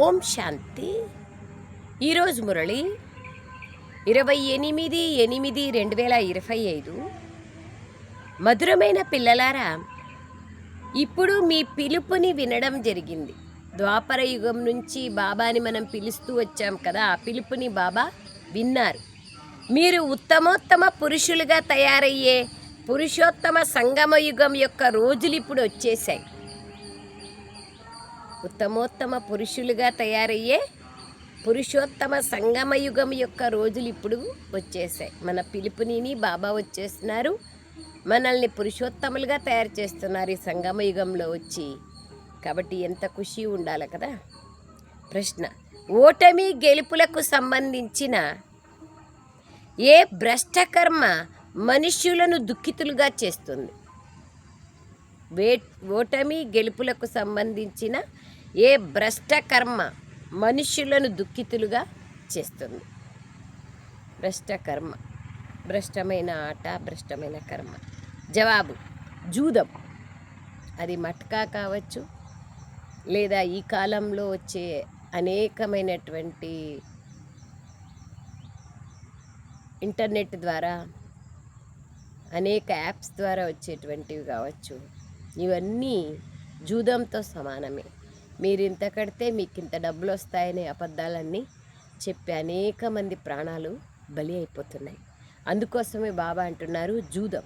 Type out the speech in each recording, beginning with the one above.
ఓం శాంతి. ఈరోజు మురళి ఇరవై ఎనిమిది ఎనిమిది రెండు వేల ఇరవై ఐదు. మధురమైన పిల్లలారా ఇప్పుడు మీ పిలుపుని వినడం జరిగింది. ద్వాపర యుగం నుంచి బాబాని మనం పిలుస్తూ వచ్చాం కదా ఆ పిలుపుని బాబా విన్నారు. మీరు ఉత్తమోత్తమ పురుషులుగా తయారయ్యే పురుషోత్తమ సంగమ యుగం యొక్క రోజులు ఇప్పుడు వచ్చేసాయి ఉత్తమోత్తమ పురుషులుగా తయారయ్యే పురుషోత్తమ సంగమ యుగం యొక్క రోజులు ఇప్పుడు వచ్చేసాయి. మన పిలుపునిని బాబా వచ్చేస్తున్నారు. మనల్ని పురుషోత్తములుగా తయారు చేస్తున్నారు ఈ సంగమయుగంలో వచ్చి. కాబట్టి ఎంత ఖుషి ఉండాలి కదా? ప్రశ్న. ఓటమి గెలుపులకు సంబంధించిన ఏ భ్రష్టకర్మ మనుష్యులను దుఃఖితులుగా చేస్తుంది? వే ఓటమి గెలుపులకు సంబంధించిన ఏ భ్రష్ట కర్మ మనుష్యులను దుఃఖితులుగా చేస్తుంది? భ్రష్ట కర్మ భ్రష్టమైన ఆట భ్రష్టమైన కర్మ. జవాబు జూదం. అది మట్కా కావచ్చు లేదా ఈ కాలంలో వచ్చే అనేకమైనటువంటి ఇంటర్నెట్ ద్వారా అనేక యాప్స్ ద్వారా వచ్చేటువంటివి కావచ్చు. ఇవన్నీ జూదంతో సమానమే. మీరు ఇంత కడితే మీకు ఇంత డబ్బులు వస్తాయనే అబద్ధాలన్నీ చెప్పి అనేక మంది ప్రాణాలు బలి అయిపోతున్నాయి. అందుకోసమే బాబా అంటున్నారు జూదం.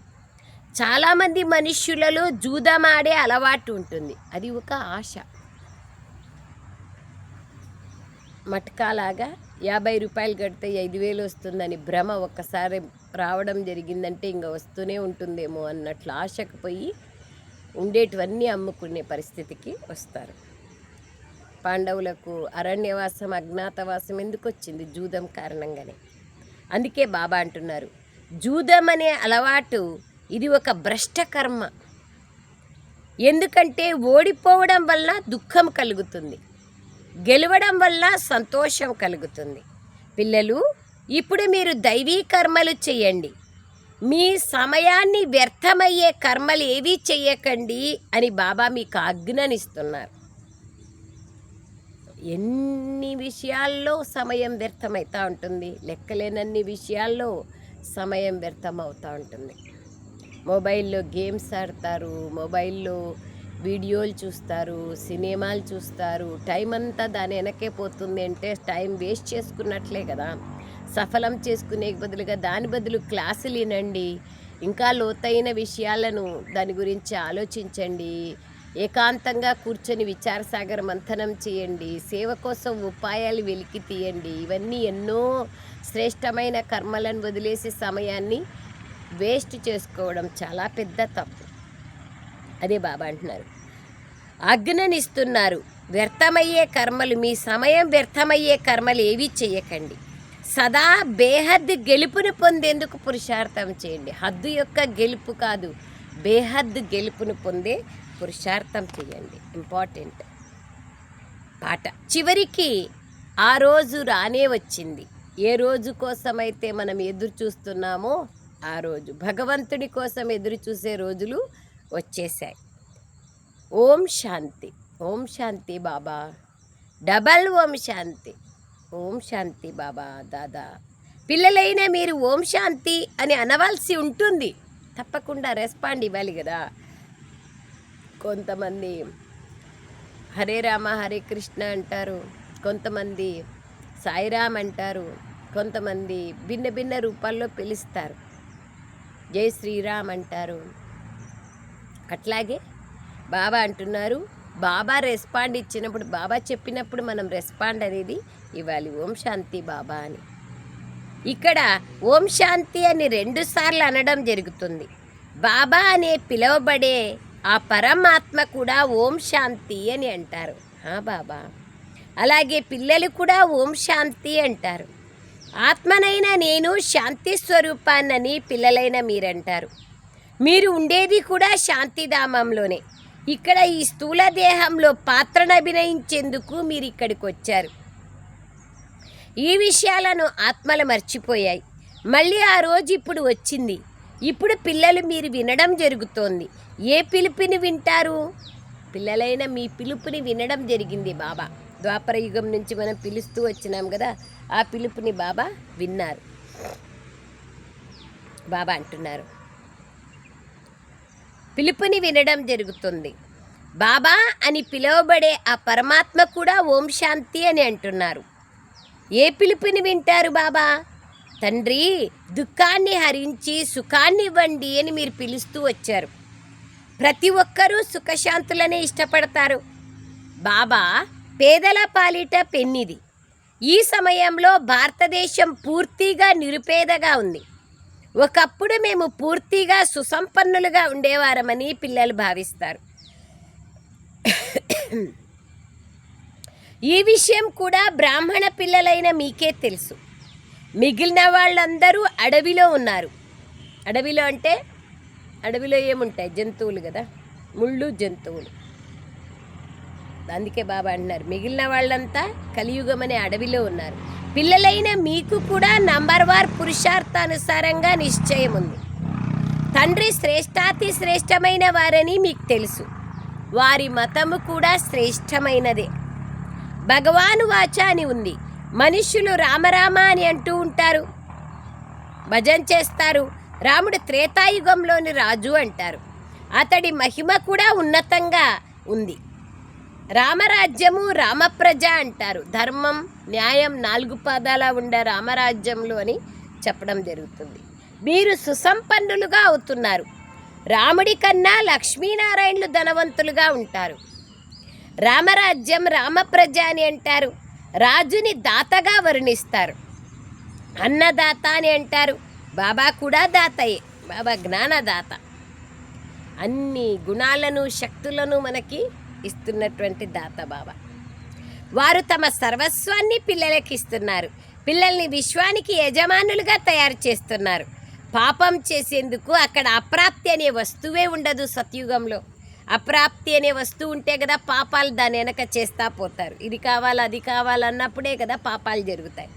చాలామంది మనుష్యులలో జూదం ఆడే అలవాటు ఉంటుంది. అది ఒక ఆశ. మటకాలాగా యాభై రూపాయలు కడితే ఐదు వేలు వస్తుందని భ్రమ ఒక్కసారి రావడం జరిగిందంటే ఇంకా వస్తూనే ఉంటుందేమో అన్నట్లు ఆశకు పోయి ఉండేటివన్నీ అమ్ముకునే పరిస్థితికి వస్తారు. పాండవులకు అరణ్యవాసం అజ్ఞాతవాసం ఎందుకు వచ్చింది జూదం కారణంగానే. అందుకే బాబా అంటున్నారు జూదం అనే అలవాటు ఇది ఒక భ్రష్ట కర్మ. ఎందుకంటే ఓడిపోవడం వల్ల దుఃఖం కలుగుతుంది గెలవడం వల్ల సంతోషం కలుగుతుంది. పిల్లలు ఇప్పుడు మీరు దైవీ కర్మలు చేయండి. మీ సమయాన్ని వ్యర్థమయ్యే కర్మలు ఏవీ చేయకండి అని బాబా మీకు ఆజ్ఞనిస్తున్నారు. ఎన్ని విషయాల్లో సమయం వ్యర్థమవుతూ ఉంటుంది? లెక్కలేనన్ని విషయాల్లో సమయం వ్యర్థం అవుతూ ఉంటుంది. మొబైల్లో గేమ్స్ ఆడతారు మొబైల్లో వీడియోలు చూస్తారు సినిమాలు చూస్తారు. టైం అంతా దాని వెనకే పోతుంది అంటే టైం వేస్ట్ చేసుకున్నట్లే కదా. సఫలం చేసుకునే బదులుగా దాని బదులు క్లాసులు వినండి. ఇంకా లోతైన విషయాలను దాని గురించి ఆలోచించండి. ఏకాంతంగా కూర్చొని విచారసాగర మంథనం చేయండి. సేవ కోసం ఉపాయాలు వెలికి తీయండి. ఇవన్నీ ఎన్నో శ్రేష్టమైన కర్మలను వదిలేసి సమయాన్ని వేస్ట్ చేసుకోవడం చాలా పెద్ద తప్పు. అదే బాబా అంటున్నారు. ఆజ్ఞనిస్తున్నారు. వ్యర్థమయ్యే కర్మలు మీ సమయం వ్యర్థమయ్యే కర్మలు ఏవి చేయకండి సదా బేహద్ గెలుపుని పొందేందుకు పురుషార్థం చేయండి. హద్దు యొక్క గెలుపు కాదు బేహద్ గెలుపును పొందే పురుషార్థం చేయండి. ఇంపార్టెంట్. పాట. చివరికి ఆ రోజు రానే వచ్చింది. ఏ రోజు కోసమైతే మనం ఎదురు చూస్తున్నామో ఆ రోజు. భగవంతుడి కోసం ఎదురు చూసే రోజులు వచ్చేసాయి ఓం శాంతి. ఓం శాంతి బాబా. డబల్ ఓం శాంతి. ఓం శాంతి బాబా దాదా. పిల్లలైన మీరు ఓం శాంతి అని అనవలసి ఉంటుంది. తప్పకుండా రెస్పాండ్ ఇవ్వాలి కదా. కొంతమంది హరే రామ హరే కృష్ణ అంటారు. కొంతమంది సాయిరామ్ అంటారు. కొంతమంది భిన్న భిన్న రూపాల్లో పిలుస్తారు. జై శ్రీరామ్ అంటారు. అట్లాగే బాబా అంటున్నారు బాబా రెస్పాండ్ ఇచ్చినప్పుడు బాబా చెప్పినప్పుడు మనం రెస్పాండ్ అనేది ఇవ్వాలి. ఓం శాంతి బాబా అని. ఇక్కడ ఓం శాంతి అని రెండుసార్లు అనడం జరుగుతుంది. బాబా అనే పిలువబడే ఆ పరమాత్మ కూడా ఓం శాంతి అని అంటారు. బాబా. అలాగే పిల్లలు కూడా ఓం శాంతి అంటారు. ఆత్మనైనా నేను శాంతి స్వరూపాన్నని పిల్లలైన మీరంటారు. మీరు ఉండేది కూడా శాంతిధామంలోనే. ఇక్కడ ఈ స్థూల దేహంలో పాత్రను అభినయించేందుకు మీరు ఇక్కడికి వచ్చారు ఈ విషయాలను ఆత్మలు మర్చిపోయాయి. మళ్ళీ ఆ రోజు ఇప్పుడు వచ్చింది. ఇప్పుడు పిల్లలు మీరు వినడం జరుగుతోంది. ఏ పిలుపుని వింటారు? పిల్లలైన మీ పిలుపుని వినడం జరిగింది బాబా. ద్వాపర యుగం నుంచి మనం పిలుస్తూ వచ్చినాం కదా ఆ పిలుపుని బాబా విన్నారు. బాబా అంటున్నారు. పిలుపుని వినడం జరుగుతుంది. బాబా అని పిలువబడే ఆ పరమాత్మ కూడా ఓం శాంతి అని అంటున్నారు. ఏ పిలుపుని వింటారు బాబా? తండ్రి దుఃఖాన్ని హరించి సుఖాన్ని ఇవ్వండి అని మీరు పిలుస్తూ వచ్చారు. ప్రతి ఒక్కరూ సుఖశాంతులనే ఇష్టపడతారు. బాబా పేదల పాలిట పెన్నిది. ఈ సమయంలో భారతదేశం పూర్తిగా నిరుపేదగా ఉంది. ఒకప్పుడు మేము పూర్తిగా సుసంపన్నులుగా ఉండేవారమని పిల్లలు భావిస్తారు. ఈ విషయం కూడా బ్రాహ్మణ పిల్లలైన మీకే తెలుసు. మిగిలిన వాళ్ళందరూ అడవిలో ఉన్నారు. అడవిలో అంటే అడవిలో ఏముంటాయి? జంతువులు కదా. ముళ్ళు జంతువులు. అందుకే బాబా అంటున్నారు మిగిలిన వాళ్ళంతా కలియుగం అనే అడవిలో ఉన్నారు. పిల్లలైన మీకు కూడా నంబర్ వార్ పురుషార్థానుసారంగా నిశ్చయం ఉంది. తండ్రి శ్రేష్టాతి శ్రేష్టమైన వారని మీకు తెలుసు. వారి మతము కూడా శ్రేష్టమైనదే. భగవాను వాచ అని ఉంది. మనుషులు రామరామ అని అంటూ ఉంటారు. భజన చేస్తారు. రాముడు త్రేతాయుగంలోని రాజు అంటారు. అతడి మహిమ కూడా ఉన్నతంగా ఉంది. రామరాజ్యము రామప్రజ అంటారు. ధర్మం న్యాయం నాలుగు పాదాల ఉండే రామరాజ్యంలో అని చెప్పడం జరుగుతుంది. మీరు సుసంపన్నులుగా అవుతున్నారు. రాముడి కన్నా లక్ష్మీనారాయణులు ధనవంతులుగా ఉంటారు. రామరాజ్యం రామప్రజ అని అంటారు. రాజుని దాతగా వర్ణిస్తారు. అన్నదాత అని అంటారు. బాబా కూడా దాతయే బాబా జ్ఞానదాత. అన్ని గుణాలను శక్తులను మనకి ఇస్తున్నటువంటి దాత బాబా. వారు తమ సర్వస్వాన్ని పిల్లలకి ఇస్తున్నారు. పిల్లల్ని విశ్వానికి యజమానులుగా తయారు చేస్తున్నారు. పాపం చేసేందుకు అక్కడ అప్రాప్తి అనే వస్తువే ఉండదు సత్యుగంలో. అప్రాప్తి అనే వస్తువు ఉంటే కదా పాపాలు దాని వెనక చేస్తా పోతారు. ఇది కావాలి అది కావాలన్నప్పుడే కదా పాపాలు జరుగుతాయి.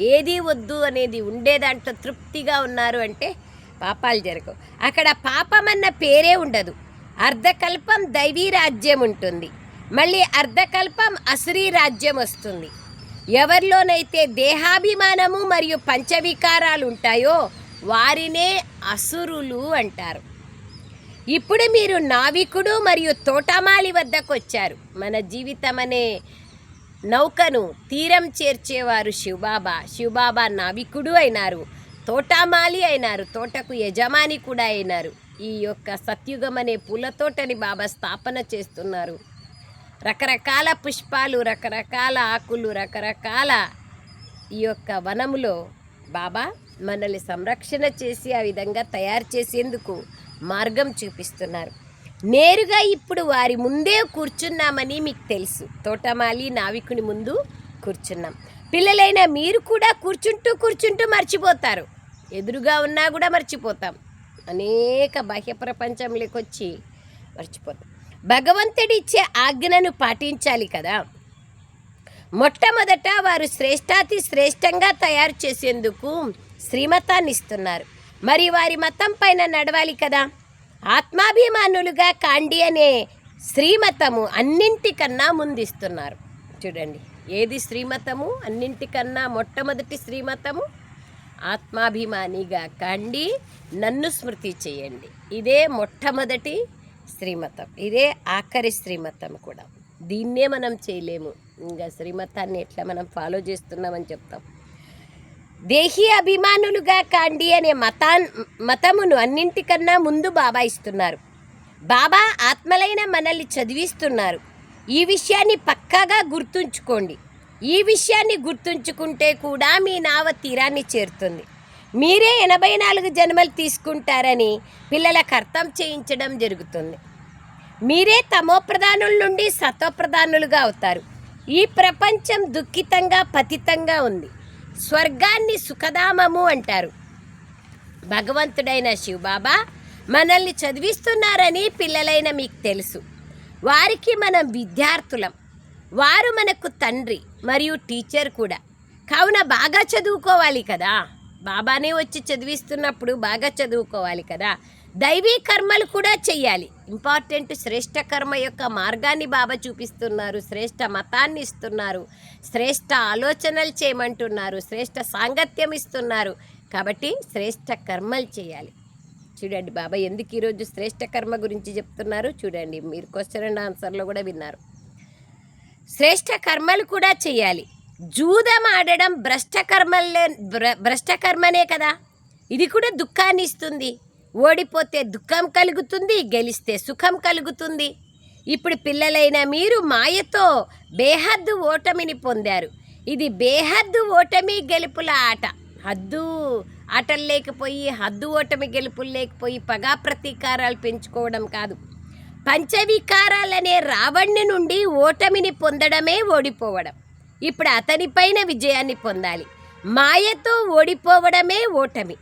ఏది వద్దు అనేది ఉండే దాంట్లో తృప్తిగా ఉన్నారు అంటే పాపాలు జరగవు. అక్కడ పాపం అన్న పేరే ఉండదు. అర్ధకల్పం దైవీ రాజ్యం ఉంటుంది. మళ్ళీ అర్ధకల్పం అసురీ రాజ్యం వస్తుంది. ఎవరిలోనైతే దేహాభిమానము మరియు పంచవికారాలు ఉంటాయో వారినే అసురులు అంటారు. ఇప్పుడు మీరు నావికుడు మరియు తోటమాలి వద్దకు వచ్చారు మన జీవితం అనే నౌకను తీరం చేర్చేవారు శివబాబా. శివబాబా నావికుడు అయినారు. తోటమాలి అయినారు. తోటకు యజమాని కూడా అయినారు. ఈ యొక్క సత్యుగం అనే పూల తోటని బాబా స్థాపన చేస్తున్నారు. రకరకాల పుష్పాలు రకరకాల ఆకులు రకరకాల ఈ యొక్క వనములో బాబా మనల్ని సంరక్షణ చేసి ఆ విధంగా తయారు చేసేందుకు మార్గం చూపిస్తున్నారు. నేరుగా ఇప్పుడు వారి ముందే కూర్చున్నామని మీకు తెలుసు. తోటమాలి నావికుని ముందు కూర్చున్నాం. పిల్లలైన మీరు కూడా కూర్చుంటూ కూర్చుంటూ మర్చిపోతారు. ఎదురుగా ఉన్నా కూడా మర్చిపోతాం. అనేక బాహ్య ప్రపంచంలోకి వచ్చి మర్చిపోతాం. భగవంతుడిచ్చే ఆజ్ఞను పాటించాలి కదా. మొట్టమొదట వారు శ్రేష్టాతి శ్రేష్టంగా తయారు చేసేందుకు శ్రీమతాన్ని ఇస్తున్నారు మరి వారి మతం పైన నడవాలి కదా. ఆత్మాభిమానులుగా కాండి అనే శ్రీమతము అన్నింటికన్నా ముందిస్తున్నారు. చూడండి ఏది శ్రీమతము? అన్నింటికన్నా మొట్టమొదటి శ్రీమతము? ఆత్మాభిమానిగా కండి నన్ను స్మృతి చేయండి. ఇదే మొట్టమొదటి శ్రీమతం. ఇదే ఆఖరి శ్రీమతం కూడా. దీన్నే మనం చేయలేము. ఇంకా శ్రీమతాన్ని ఎట్లా మనం ఫాలో చేస్తున్నామని చెప్తాం. దేహీ అభిమానులుగా కాండి అనే మతా మతమును అన్నింటికన్నా ముందు బాబా ఇస్తున్నారు. బాబా ఆత్మలైన మనల్ని చదివిస్తున్నారు. ఈ విషయాన్ని పక్కాగా గుర్తుంచుకోండి. ఈ విషయాన్ని గుర్తుంచుకుంటే కూడా మీ నావ తీరాన్ని చేరుతుంది. మీరే ఎనభై నాలుగు జన్మలు తీసుకుంటారని పిల్లలకు అర్థం చేయించడం జరుగుతుంది. మీరే తమోప్రధానుల నుండి సతోప్రధానులుగా అవుతారు. ఈ ప్రపంచం దుఃఖితంగా పతితంగా ఉంది. స్వర్గాన్ని సుఖధామము అంటారు. భగవంతుడైన శివబాబా మనల్ని చదివిస్తున్నారని పిల్లలైన మీకు తెలుసు. వారికి మనం విద్యార్థులం. వారు మనకు తండ్రి మరియు టీచర్ కూడా. కావున బాగా చదువుకోవాలి కదా. బాబానే వచ్చి చదివిస్తున్నప్పుడు బాగా చదువుకోవాలి కదా. దైవీ కర్మలు కూడా చెయ్యాలి. ఇంపార్టెంట్ శ్రేష్ట కర్మ యొక్క మార్గాన్ని బాబా చూపిస్తున్నారు. శ్రేష్ట మతాన్ని ఇస్తున్నారు. శ్రేష్ట ఆలోచనలు చేయమంటున్నారు. శ్రేష్ట సాంగత్యం ఇస్తున్నారు. కాబట్టి శ్రేష్ట కర్మలు చేయాలి. చూడండి బాబా ఎందుకు ఈరోజు శ్రేష్ట కర్మ గురించి చెప్తున్నారు? చూడండి మీరు క్వశ్చన్ అండ్ ఆన్సర్లో కూడా విన్నారు. శ్రేష్ట కర్మలు కూడా చేయాలి జూదం ఆడడం భ్రష్ట కర్మలే భ్ర- భ్రష్ట కర్మనే కదా? ఇది కూడా దుఃఖాన్ని ఇస్తుంది. ఓడిపోతే దుఃఖం కలుగుతుంది గెలిస్తే సుఖం కలుగుతుంది. ఇప్పుడు పిల్లలైన మీరు మాయతో బేహద్దు ఓటమిని పొందారు. ఇది బేహద్దు ఓటమి గెలుపుల ఆట. హద్దు ఆటలు లేకపోయి హద్దు ఓటమి గెలుపులు లేకపోయి పగా ప్రతీకారాలు పెంచుకోవడం కాదు. పంచవికారాలనే రావణ్ణి నుండి ఓటమిని పొందడమే ఓడిపోవడం. ఇప్పుడు అతనిపైన విజయాన్ని పొందాలి. మాయతో ఓడిపోవడమే ఓటమి.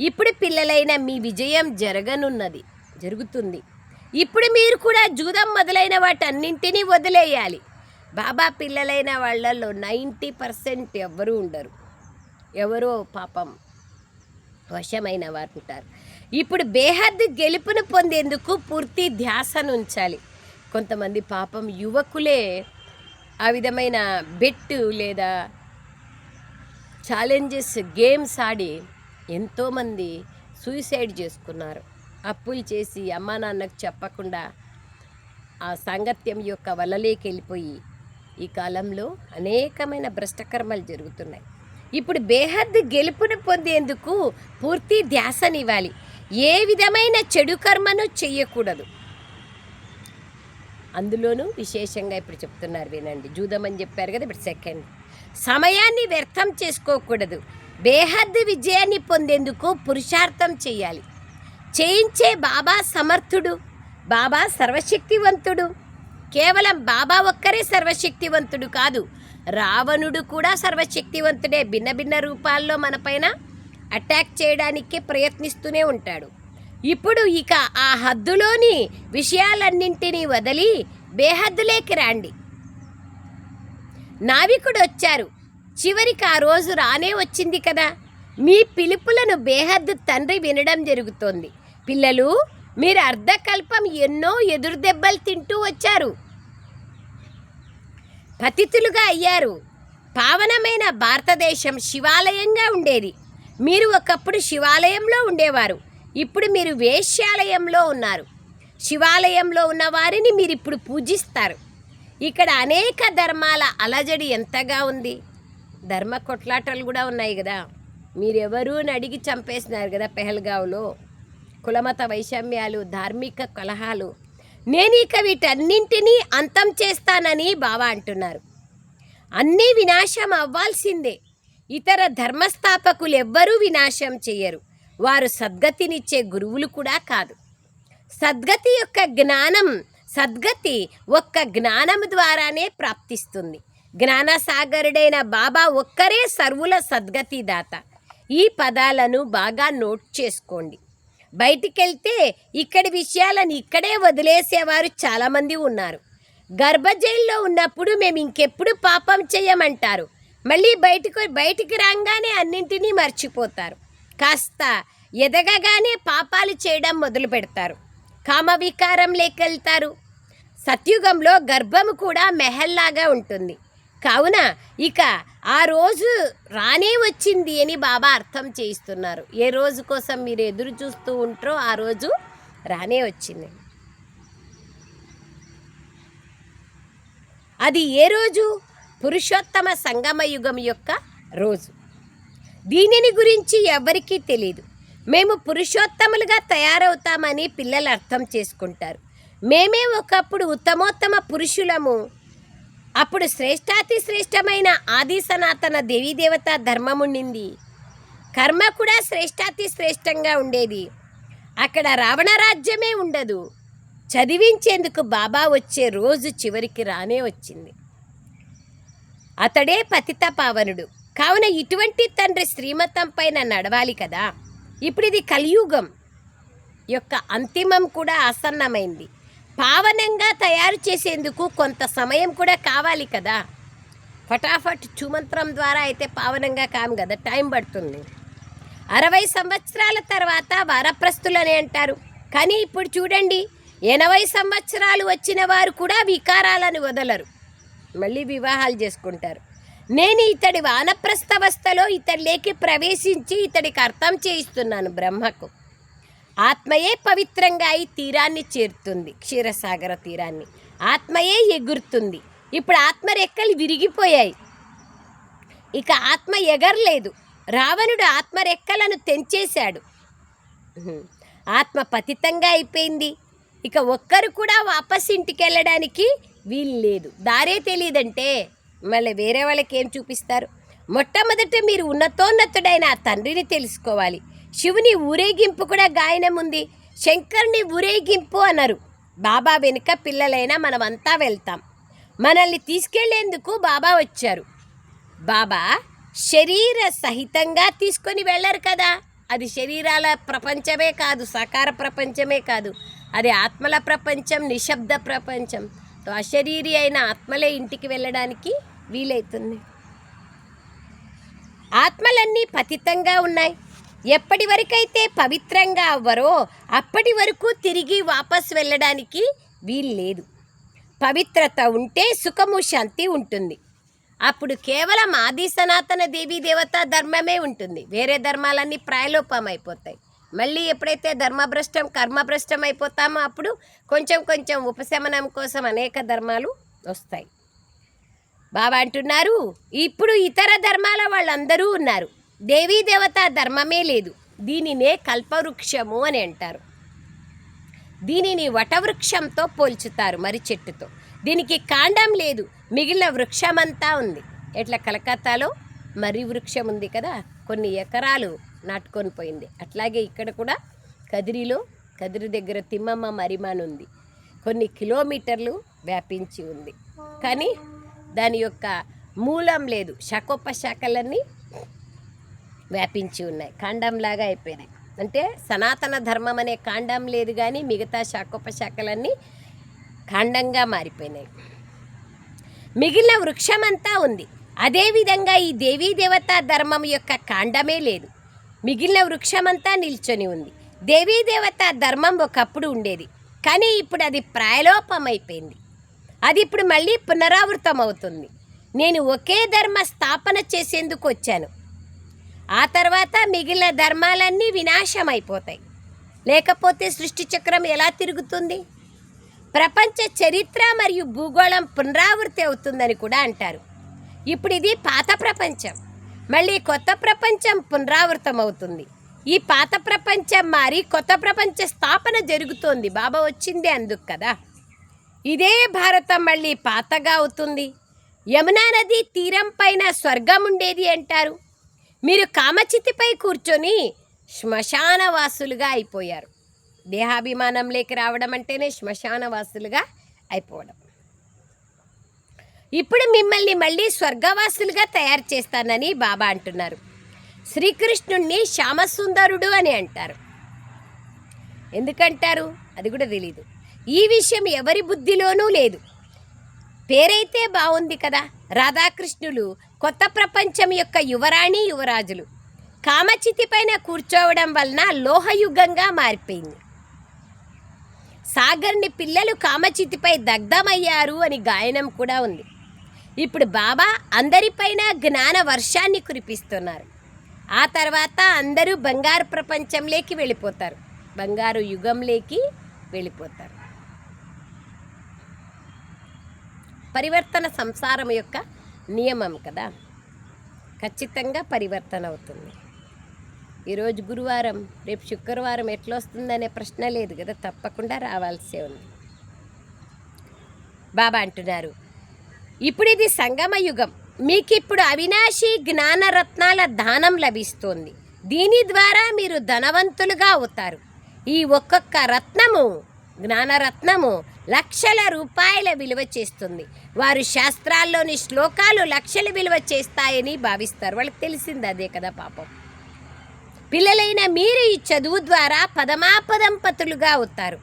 ఇప్పుడు పిల్లలైన మీ విజయం జరగనున్నది జరుగుతుంది. ఇప్పుడు మీరు కూడా జూదం మొదలైన వాటన్నింటినీ వదిలేయాలి. బాబా పిల్లలైన వాళ్ళల్లో నైంటీ పర్సెంట్ ఎవ్వరూ ఉండరు. ఎవరో పాపం వశమైన వారు ఉంటారు. ఇప్పుడు బేహద్దు గెలుపును పొందేందుకు పూర్తి ధ్యాసను ఉంచాలి కొంతమంది పాపం యువకులే ఆ విధమైన బెట్టు లేదా ఛాలెంజెస్ గేమ్స్ ఆడి ఎంతోమంది సూసైడ్ చేసుకున్నారు. అప్పులు చేసి అమ్మా నాన్నకు చెప్పకుండా ఆ సాంగత్యం యొక్క వలలేకి వెళ్ళిపోయి ఈ కాలంలో అనేకమైన భ్రష్టకర్మలు జరుగుతున్నాయి. ఇప్పుడు బేహద్దు గెలుపును పొందేందుకు పూర్తి ధ్యాసనివ్వాలి ఏ విధమైన చెడు కర్మను చెయ్యకూడదు. అందులోనూ విశేషంగా ఇప్పుడు చెప్తున్నారు వినండి. జూదమని చెప్పారు కదా ఇప్పుడు సెకండ్. సమయాన్ని వ్యర్థం చేసుకోకూడదు. బేహద్దు విజయాన్ని పొందేందుకు పురుషార్థం చేయాలి. చేయించే బాబా సమర్థుడు బాబా సర్వశక్తివంతుడు. కేవలం బాబా ఒక్కరే సర్వశక్తివంతుడు కాదు రావణుడు కూడా సర్వశక్తివంతుడే భిన్న భిన్న రూపాల్లో మనపైన అటాక్ చేయడానికి ప్రయత్నిస్తూనే ఉంటాడు. ఇప్పుడు ఇక ఆ హద్దులోని విషయాలన్నింటినీ వదిలి బేహద్దులేకి రాండి. నావికుడు వచ్చారు చివరికి ఆ రోజు రానే వచ్చింది కదా. మీ పిలుపులను బేహద్దు తండ్రి వినడం జరుగుతోంది. పిల్లలు మీరు అర్ధకల్పం ఎన్నో ఎదురు దెబ్బలు తింటూ వచ్చారు. పతితులుగా అయ్యారు. పావనమైన భారతదేశం శివాలయంగా ఉండేది. మీరు ఒకప్పుడు శివాలయంలో ఉండేవారు. ఇప్పుడు మీరు వేశ్యాలయంలో ఉన్నారు. శివాలయంలో ఉన్న వారిని మీరు ఇప్పుడు పూజిస్తారు. ఇక్కడ అనేక ధర్మాల అలజడి ఎంతగా ఉంది? ధర్మ కొట్లాటలు కూడా ఉన్నాయి కదా. మీరెవరు అడిగి చంపేసినారు కదా పెహల్గావ్లో. కులమత వైషమ్యాలు ధార్మిక కలహాలు. నేను ఇక వీటన్నింటినీ అంతం చేస్తానని బావా అంటున్నారు. అన్నీ వినాశం అవ్వాల్సిందే. ఇతర ధర్మస్థాపకులు ఎవ్వరూ వినాశం చేయరు వారు సద్గతినిచ్చే గురువులు కూడా కాదు. సద్గతి యొక్క జ్ఞానం సద్గతి ఒక్క జ్ఞానం ద్వారానే ప్రాప్తిస్తుంది. జ్ఞానసాగరుడైన బాబా ఒక్కరే సర్వుల సద్గతి దాత ఈ పదాలను బాగా నోట్ చేసుకోండి. బయటికెళ్తే ఇక్కడి విషయాలను ఇక్కడే వదిలేసేవారు చాలామంది ఉన్నారు. గర్భజైల్లో ఉన్నప్పుడు మేము ఇంకెప్పుడు పాపం చేయమంటారు మళ్ళీ బయటకు బయటికి రాగానే అన్నింటినీ మర్చిపోతారు. కాస్త ఎదగగానే పాపాలు చేయడం మొదలు పెడతారు. కామవికారం లేకెళ్తారు. సత్యుగంలో గర్భం కూడా మెహల్లాగా ఉంటుంది. కావున ఇక ఆ రోజు రానే వచ్చింది అని బాబా అర్థం చేయిస్తున్నారు. ఏ రోజు కోసం మీరు ఎదురు చూస్తూ ఉంటారో ఆ రోజు రానే వచ్చింది. అది ఏ రోజు? పురుషోత్తమ సంగమ యుగం యొక్క రోజు. దీనిని గురించి ఎవరికీ తెలియదు మేము పురుషోత్తములుగా తయారవుతామని పిల్లలు అర్థం చేసుకుంటారు. మేమే ఒకప్పుడు ఉత్తమోత్తమ పురుషులము. అప్పుడు శ్రేష్టాతి శ్రేష్టమైన ఆది సనాతన దేవీదేవత ధర్మం ఉండింది కర్మ కూడా శ్రేష్టాతి శ్రేష్టంగా ఉండేది. అక్కడ రావణ రాజ్యమే ఉండదు. చదివించేందుకు బాబా వచ్చే రోజు చివరికి రానే వచ్చింది. అతడే పతిత పావనుడు. కావున ఇటువంటి తండ్రి శ్రీమతం పైన నడవాలి కదా. ఇప్పుడు ఇది కలియుగం. యొక్క అంతిమం కూడా ఆసన్నమైంది. పావనంగా తయారు చేసేందుకు కొంత సమయం కూడా కావాలి కదా. ఫటాఫట్ చుమంత్రం ద్వారా అయితే పావనంగా కాము కదా టైం పడుతుంది. అరవై సంవత్సరాల తర్వాత వారప్రస్తులని అంటారు. కానీ ఇప్పుడు చూడండి ఎనభై సంవత్సరాలు వచ్చిన వారు కూడా వికారాలను వదలరు. మళ్ళీ వివాహాలు చేసుకుంటారు. నేను ఇతడి వానప్రస్థవస్థలో ఇతడిలోకి ప్రవేశించి ఇతడికి అర్థం చేయిస్తున్నాను బ్రహ్మకు. ఆత్మయే పవిత్రంగా అయి తీరాన్ని చేరుతుంది క్షీరసాగర తీరాన్ని. ఆత్మయే ఎగురుతుంది. ఇప్పుడు ఆత్మ రెక్కలు విరిగిపోయాయి. ఇక ఆత్మ ఎగరలేదు. రావణుడు ఆత్మ రెక్కలను తెంచేశాడు ఆత్మ పతితంగా అయిపోయింది. ఇక ఒక్కరు కూడా వాపస్ ఇంటికి వెళ్ళడానికి వీలు లేదు. దారే తెలియదంటే మళ్ళీ వేరే వాళ్ళకి ఏం చూపిస్తారు? మొట్టమొదట మీరు ఉన్నతోన్నతుడైన తండ్రిని తెలుసుకోవాలి. శివుని ఊరేగింపు కూడా గాయనం ఉంది. శంకరుని ఊరేగింపు అన్నారు. బాబా వెనుక పిల్లలైనా మనమంతా వెళ్తాం. మనల్ని తీసుకెళ్ళేందుకు బాబా వచ్చారు. బాబా శరీర సహితంగా తీసుకొని వెళ్ళరు కదా. అది శరీరాల ప్రపంచమే కాదు సాకార ప్రపంచమే కాదు. అది ఆత్మల ప్రపంచం నిశ్శబ్ద ప్రపంచం. తో అశరీరి అయిన ఆత్మలే ఇంటికి వెళ్ళడానికి వీలైతుంది. ఆత్మలన్నీ పతితంగా ఉన్నాయి. ఎప్పటి వరకైతే పవిత్రంగా అవ్వరో అప్పటి వరకు తిరిగి వాపస్ వెళ్ళడానికి వీలు లేదు పవిత్రత ఉంటే సుఖము శాంతి ఉంటుంది. అప్పుడు కేవలం ఆది సనాతన దేవీ దేవతా ధర్మమే ఉంటుంది. వేరే ధర్మాలన్నీ ప్రాయలోపం అయిపోతాయి. మళ్ళీ ఎప్పుడైతే ధర్మభ్రష్టం కర్మభ్రష్టం అయిపోతామో అప్పుడు కొంచెం కొంచెం ఉపశమనం కోసం అనేక ధర్మాలు వస్తాయి. బాబా అంటున్నారు ఇప్పుడు ఇతర ధర్మాల వాళ్ళందరూ ఉన్నారు. దేవీ దేవత ధర్మమే లేదు. దీనినే కల్పవృక్షము అని అంటారు. దీనిని వటవృక్షంతో పోల్చుతారు మరి చెట్టుతో. దీనికి కాండం లేదు. మిగిలిన వృక్షమంతా ఉంది. ఎట్లా? కలకత్తాలో మర్రి వృక్షం ఉంది కదా. కొన్ని ఎకరాలు నాటుకొని పోయింది. అట్లాగే ఇక్కడ కూడా కదిరిలో కదిరి దగ్గర తిమ్మమ్మ మరిమాన్ ఉంది. కొన్ని కిలోమీటర్లు వ్యాపించి ఉంది. కానీ దాని యొక్క మూలం లేదు. శాఖోపశాఖలన్నీ వ్యాపించి ఉన్నాయి. కాండంలాగా అయిపోయినాయి. అంటే సనాతన ధర్మం అనే కాండం లేదు కానీ మిగతా శాఖోపశాఖలన్నీ కాండంగా మారిపోయినాయి. మిగిలిన వృక్షమంతా ఉంది. అదేవిధంగా ఈ దేవీ దేవతా ధర్మం యొక్క కాండమే లేదు. మిగిలిన వృక్షమంతా నిల్చొని ఉంది. దేవీ దేవతా ధర్మం ఒకప్పుడు ఉండేది. కానీ ఇప్పుడు అది ప్రాయలోపం అయిపోయింది అది ఇప్పుడు మళ్ళీ పునరావృతం అవుతుంది నేను ఒకే ధర్మ స్థాపన చేసేందుకు వచ్చాను. ఆ తర్వాత మిగిలిన ధర్మాలన్నీ వినాశం అయిపోతాయి లేకపోతే సృష్టి చక్రం ఎలా తిరుగుతుంది? ప్రపంచ చరిత్ర మరియు భూగోళం పునరావృతి అవుతుందని కూడా అంటారు. ఇప్పుడు ఇది పాత ప్రపంచం. మళ్ళీ కొత్త ప్రపంచం పునరావృతం అవుతుంది ఈ పాత ప్రపంచం మారి కొత్త ప్రపంచ స్థాపన జరుగుతోంది. బాబా వచ్చింది అందుకు కదా. ఇదే భారతం మళ్ళీ పాతగా అవుతుంది. యమునా నది తీరం పైన స్వర్గం ఉండేది అంటారు. మీరు కామచితిపై కూర్చొని శ్మశానవాసులుగా అయిపోయారు. దేహాభిమానం లేక రావడం అంటేనే శ్మశానవాసులుగా అయిపోవడం. ఇప్పుడు మిమ్మల్ని మళ్ళీ స్వర్గవాసులుగా తయారు చేస్తానని బాబా అంటున్నారు. శ్రీకృష్ణుణ్ణి శ్యామసుందరుడు అని అంటారు. ఎందుకంటారు? అది కూడా తెలీదు. ఈ విషయం ఎవరి బుద్ధిలోనూ లేదు. పేరైతే బాగుంది కదా. రాధాకృష్ణులు కొత్త ప్రపంచం యొక్క యువరాణి యువరాజులు. కామచితి పైన కూర్చోవడం వలన లోహయుగంగా మారిపోయింది. సాగర్ని పిల్లలు కామచితిపై దగ్ధమయ్యారు అని గాయనం కూడా ఉంది. ఇప్పుడు బాబా అందరిపైన జ్ఞాన వర్షాన్ని కురిపిస్తున్నారు. ఆ తర్వాత అందరూ బంగారు ప్రపంచంలోకి వెళ్ళిపోతారు. బంగారు యుగంలోకి వెళ్ళిపోతారు. పరివర్తన సంసారం యొక్క నియమం కదా? ఖచ్చితంగా పరివర్తన అవుతుంది. ఈరోజు గురువారం రేపు శుక్రవారం ఎట్లా వస్తుందనే ప్రశ్న లేదు కదా? తప్పకుండా రావాల్సే ఉంది. బాబా అంటున్నారు ఇప్పుడు ఇది సంగమ యుగం. మీకు ఇప్పుడు అవినాశి జ్ఞానరత్నాల దానం లభిస్తోంది. దీని ద్వారా మీరు ధనవంతులుగా అవుతారు. ఈ ఒక్కొక్క రత్నము జ్ఞానరత్నము లక్షల రూపాయల విలువ చేస్తుంది. వారు శాస్త్రాల్లోని శ్లోకాలు లక్షలు విలువ చేస్తాయని భావిస్తారు. వాళ్ళకి తెలిసింది అదే కదా పాపం. పిల్లలైన మీరు ఈ చదువు ద్వారా పదమాపదంపతులుగా అవుతారు.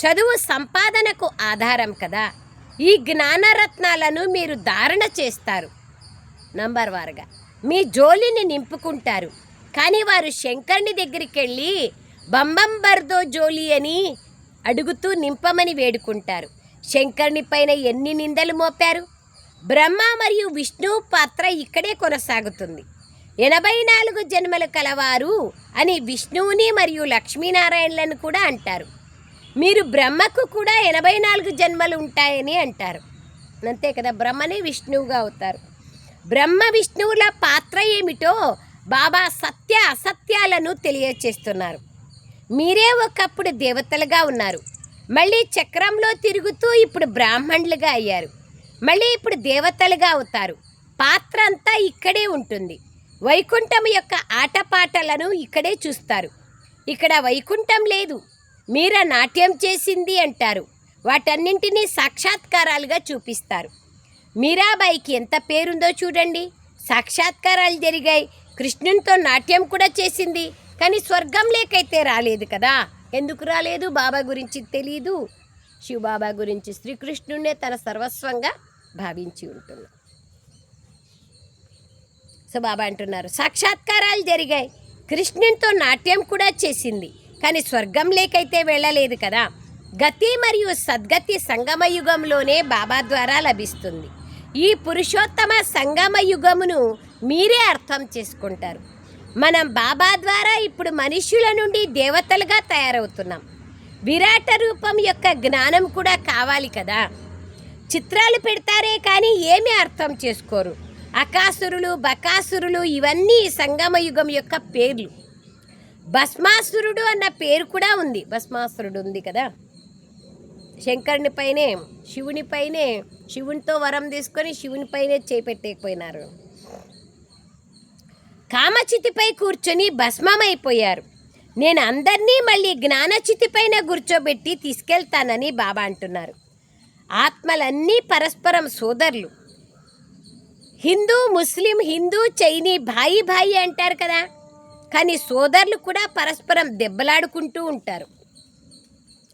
చదువు సంపాదనకు ఆధారం కదా. ఈ జ్ఞానరత్నాలను మీరు ధారణ చేస్తారు. నంబర్ వారుగా. మీ జోలిని నింపుకుంటారు. కానీ వారు శంకర్ని దగ్గరికి వెళ్ళి బంబంబర్దో జోలి అని అడుగుతూ నింపమని వేడుకుంటారు. శంకరుని పైన ఎన్ని నిందలు మోపారు? బ్రహ్మ మరియు విష్ణు పాత్ర ఇక్కడే కొనసాగుతుంది. ఎనభై నాలుగు జన్మలు కలవారు అని విష్ణువుని మరియు లక్ష్మీనారాయణలను కూడా అంటారు. మీరు బ్రహ్మకు కూడా ఎనభై నాలుగు జన్మలు ఉంటాయని అంటారు. అంతే కదా బ్రహ్మనే విష్ణువుగా అవుతారు. బ్రహ్మ విష్ణువుల పాత్ర ఏమిటో బాబా సత్య అసత్యాలను తెలియచేస్తున్నారు. మీరే ఒకప్పుడు దేవతలుగా ఉన్నారు. మళ్ళీ చక్రంలో తిరుగుతూ ఇప్పుడు బ్రాహ్మణులుగా అయ్యారు. మళ్ళీ ఇప్పుడు దేవతలుగా అవుతారు. పాత్ర అంతా ఇక్కడే ఉంటుంది. వైకుంఠం యొక్క ఆటపాటలను ఇక్కడే చూస్తారు. ఇక్కడ వైకుంఠం లేదు. మీర నాట్యం చేసింది అంటారు. వాటన్నింటినీ సాక్షాత్కారాలుగా చూపిస్తారు. మీరాబాయికి ఎంత పేరుందో చూడండి. సాక్షాత్కారాలు జరిగాయి. కృష్ణునితో నాట్యం కూడా చేసింది. కానీ స్వర్గం లేకైతే రాలేదు కదా. ఎందుకు రాలేదు? బాబా గురించి తెలియదు శివబాబా గురించి శ్రీకృష్ణుడే తన సర్వస్వంగా భావించి ఉంటుంది సో బాబా అంటున్నారు సాక్షాత్కారాలు జరిగాయి. కృష్ణునితో నాట్యం కూడా చేసింది. కానీ స్వర్గం లేకైతే వెళ్ళలేదు కదా. గతి మరియు సద్గతి సంగమ యుగంలోనే బాబా ద్వారా లభిస్తుంది. ఈ పురుషోత్తమ సంగమ యుగమును మీరే అర్థం చేసుకుంటారు. మనం బాబా ద్వారా ఇప్పుడు మనుష్యుల నుండి దేవతలుగా తయారవుతున్నాం. విరాట రూపం యొక్క జ్ఞానం కూడా కావాలి కదా. చిత్రాలు పెడతారే కానీ ఏమీ అర్థం చేసుకోరు. అకాసురులు బకాసురులు ఇవన్నీ సంగమయుగం యొక్క పేర్లు. భస్మాసురుడు అన్న పేరు కూడా ఉంది. భస్మాసురుడు ఉంది కదా. శంకరుని పైనే శివుని పైనే శివునితో వరం తీసుకొని శివుని పైనే చేపెట్టేకపోయినారు. కామచితిపై కూర్చొని భస్మమైపోయారు. నేను అందరినీ మళ్ళీ జ్ఞానచితిపైన కూర్చోబెట్టి తీసుకెళ్తానని బాబా అంటున్నారు. ఆత్మలన్నీ పరస్పరం సోదరులు. హిందూ ముస్లిం హిందూ చైనీ భాయి భాయి అంటారు కదా. కానీ సోదరులు కూడా పరస్పరం దెబ్బలాడుకుంటూ ఉంటారు.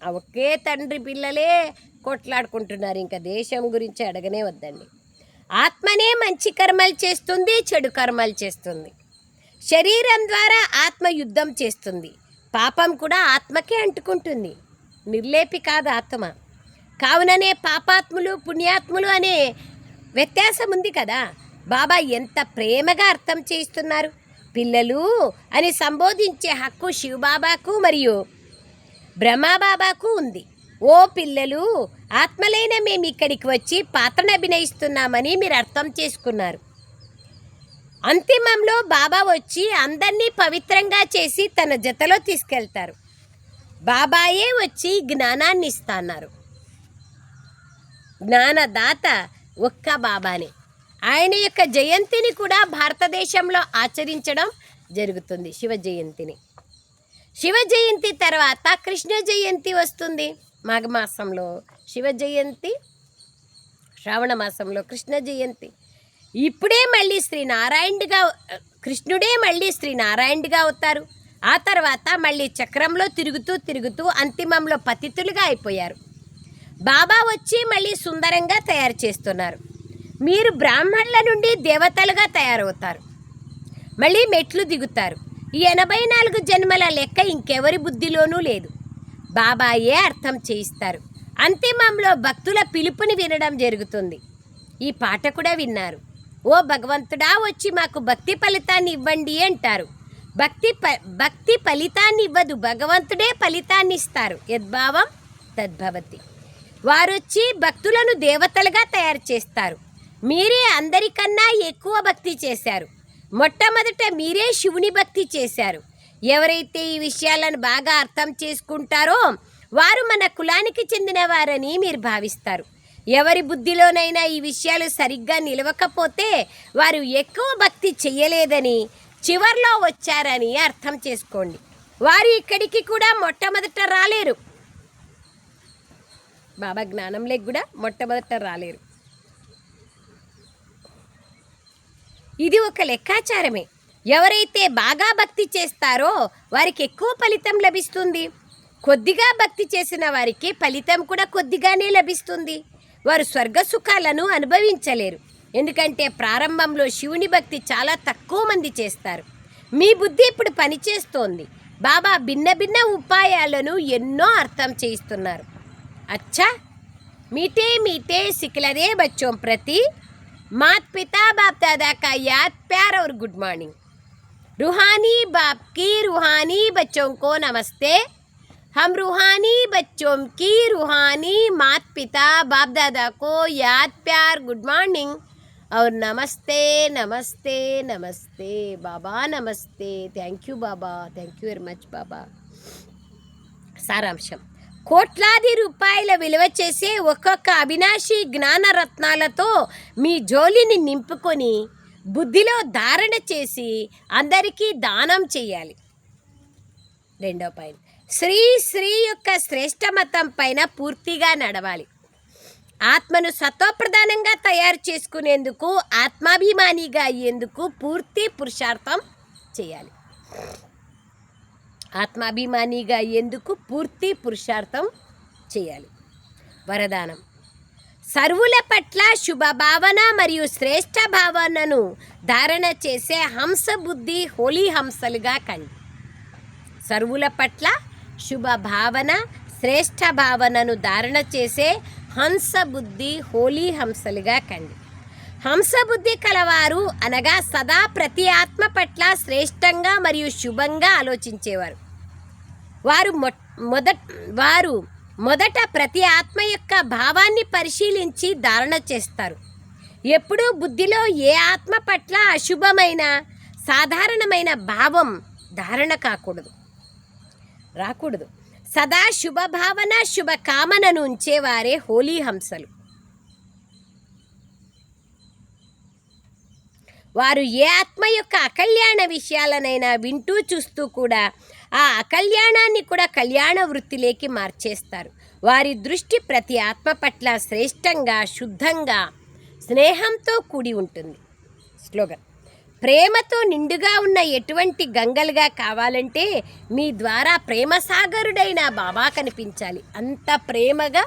ఒకే తండ్రి పిల్లలే కొట్లాడుకుంటున్నారు. ఇంకా దేశం గురించి అడగనే వద్దండి. ఆత్మనే మంచి కర్మలు చేస్తుంది చెడు కర్మలు చేస్తుంది. శరీరం ద్వారా ఆత్మ యుద్ధం చేస్తుంది. పాపం కూడా ఆత్మకే అంటుకుంటుంది. నిర్లేపి కాదు ఆత్మ. కావుననే పాపాత్ములు పుణ్యాత్ములు అనే వ్యత్యాసం ఉంది కదా. బాబా ఎంత ప్రేమగా అర్థం చేస్తున్నారు పిల్లలు అని సంబోధించే హక్కు శివబాబాకు మరియు బ్రహ్మబాబాకు ఉంది. ఓ పిల్లలు ఆత్మలైన మేము ఇక్కడికి వచ్చి పాత్రను అభినయిస్తున్నామని మీరు అర్థం చేసుకున్నారు. అంతిమంలో బాబా వచ్చి అందరినీ పవిత్రంగా చేసి తన జతలో తీసుకెళ్తారు. బాబాయే వచ్చి జ్ఞానాన్ని ఇస్తాన్నారు జ్ఞానదాత ఒక్క బాబానే. ఆయన యొక్క జయంతిని కూడా భారతదేశంలో ఆచరించడం జరుగుతుంది శివ జయంతిని. శివ జయంతి తర్వాత కృష్ణ జయంతి వస్తుంది మాఘమాసంలో. శివ జయంతి శ్రావణ మాసంలో కృష్ణ జయంతి. ఇప్పుడే మళ్ళీ శ్రీ నారాయణుడిగా కృష్ణుడే మళ్ళీ శ్రీ నారాయణుడిగా అవుతారు. ఆ తర్వాత మళ్ళీ చక్రంలో తిరుగుతూ తిరుగుతూ అంతిమంలో పతితులుగా అయిపోయారు. బాబా వచ్చి మళ్ళీ సుందరంగా తయారు చేస్తున్నారు. మీరు బ్రాహ్మణుల నుండి దేవతలుగా తయారవుతారు. మళ్ళీ మెట్లు దిగుతారు. ఈ ఎనభై నాలుగు జన్మల లెక్క ఇంకెవరి బుద్ధిలోనూ లేదు. బాబాయే అర్థం చేయిస్తారు. అంతిమంలో భక్తుల పిలుపుని వినడం జరుగుతుంది. ఈ పాట కూడా విన్నారు. ఓ భగవంతుడా వచ్చి మాకు భక్తి ఫలితాన్ని ఇవ్వండి అంటారు. భక్తి ప భక్తి ఫలితాన్ని ఇవ్వదు భగవంతుడే ఫలితాన్ని ఇస్తారు. యద్భావం తద్భవతి. వారొచ్చి భక్తులను దేవతలుగా తయారు చేస్తారు. మీరే అందరికన్నా ఎక్కువ భక్తి చేశారు. మొట్టమొదట మీరే శివుని భక్తి చేశారు. ఎవరైతే ఈ విషయాలను బాగా అర్థం చేసుకుంటారో వారు మన కులానికి చెందినవారని మీరు భావిస్తారు. ఎవరి బుద్ధిలోనైనా ఈ విషయాలు సరిగ్గా నిలవకపోతే వారు ఎక్కువ భక్తి చెయ్యలేదని చివర్లో వచ్చారని అర్థం చేసుకోండి. వారు ఇక్కడికి కూడా మొట్టమొదట రాలేరు. బాబా జ్ఞానంలోకి కూడా మొట్టమొదట రాలేరు. ఇది ఒక లెక్కాచారమే. ఎవరైతే బాగా భక్తి చేస్తారో వారికి ఎక్కువ ఫలితం లభిస్తుంది. కొద్దిగా భక్తి చేసిన వారికి ఫలితం కూడా కొద్దిగానే లభిస్తుంది. వారు స్వర్గ సుఖాలను అనుభవించలేరు ఎందుకంటే ప్రారంభంలో శివుని భక్తి చాలా తక్కువ మంది చేస్తారు మీ బుద్ధి ఇప్పుడు పనిచేస్తోంది బాబా భిన్న భిన్న ఉపాయాలను ఎన్నో అర్థం చేయిస్తున్నారు అచ్చా मीठे मीठे सिकलरे बच्चों प्रति मात पिता बाप दादा का याद प्यार और गुड मॉर्निंग रूहानी बाप की रूहानी बच्चों को नमस्ते हम रूहानी बच्चों की रूहानी मात पिता बाप दादा को याद प्यार गुड मॉर्निंग और नमस्ते नमस्ते नमस्ते बाबा नमस्ते थैंक यू बाबा थैंक यू वेरी मच बाबा సారాంశం కోట్లాది రూపాయల విలువ చేసే ఒక్కొక్క అవినాశి జ్ఞానరత్నాలతో మీ జోలిని నింపుకొని బుద్ధిలో ధారణ చేసి అందరికీ దానం చేయాలి రెండో పాయింట్ శ్రీ శ్రీ యొక్క శ్రేష్ఠ మతం పైన పూర్తిగా నడవాలి. ఆత్మను సత్వప్రధానంగా తయారు చేసుకునేందుకు ఆత్మాభిమానిగా అయ్యేందుకు పూర్తి పురుషార్థం చేయాలి. ఆత్మాభిమానిగా అయ్యేందుకు పూర్తి పురుషార్థం చేయాలి. వరదానం. సర్వుల పట్ల శుభ భావన మరియు శ్రేష్ఠ భావనను ధారణ చేసే హంస బుద్ధి హోలీ హంసలుగా కండి. సర్వుల పట్ల శుభ భావన శ్రేష్ఠ భావనను ధారణ చేసే హంస బుద్ధి హోలీ హంసలుగా కండి. హంసబుద్ధి కలవారు అనగా సదా ప్రతి ఆత్మ పట్ల శ్రేష్టంగా మరియు శుభంగా ఆలోచించేవారు. వారు మొ- మొదట వారు మొదట ప్రతి ఆత్మ యొక్క భావాన్ని పరిశీలించి ధారణ చేస్తారు. ఎప్పుడూ బుద్ధిలో ఏ ఆత్మ పట్ల అశుభమైన సాధారణమైన భావం ధారణ కాకూడదు. రాకూడదు. సదా శుభ భావన శుభ కామనను ఉంచేవారే హోలీ హంసలు. వారు ఏ ఆత్మ యొక్క అకల్యాణ విషయాలనైనా వింటూ చూస్తూ కూడా ఆ అకల్యాణాన్ని కూడా కళ్యాణ వృత్తిలోకి మార్చేస్తారు. వారి దృష్టి ప్రతి ఆత్మ పట్ల శ్రేష్టంగా శుద్ధంగా స్నేహంతో కూడి ఉంటుంది. స్లోగన్ ప్రేమతో నిండుగా ఉన్న ఎటువంటి గంగలుగా కావాలంటే మీ ద్వారా ప్రేమసాగరుడైన బాబా కనిపించాలి. అంత ప్రేమగా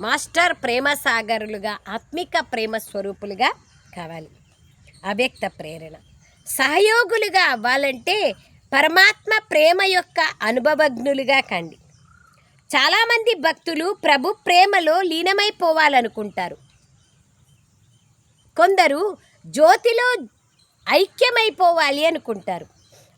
మాస్టర్ ప్రేమసాగరులుగా ఆత్మిక ప్రేమ స్వరూపులుగా కావాలి. అవ్యక్త ప్రేరణ. సహయోగులుగా అవ్వాలంటే పరమాత్మ ప్రేమ యొక్క అనుభవజ్ఞులుగా కండి. చాలామంది భక్తులు ప్రభు ప్రేమలో లీనమైపోవాలనుకుంటారు. కొందరు జ్యోతిలో ఐక్యమైపోవాలి అనుకుంటారు.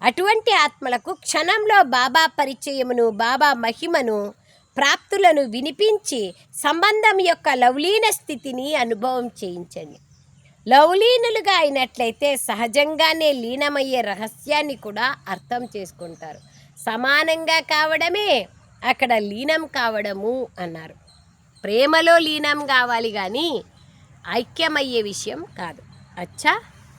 అటువంటి ఆత్మలకు క్షణంలో బాబా పరిచయమును బాబా మహిమను ప్రాప్తులను వినిపించి సంబంధం యొక్క లవలీన స్థితిని అనుభవం చేయించండి. లవలీనులుగా అయినట్లయితే సహజంగానే లీనమయ్యే రహస్యాన్ని కూడా అర్థం చేసుకుంటారు. సమానంగా కావడమే అక్కడ లీనం కావడము అన్నారు. ప్రేమలో లీనం కావాలి కానీ ఐక్యమయ్యే విషయం కాదు. అచ్చా?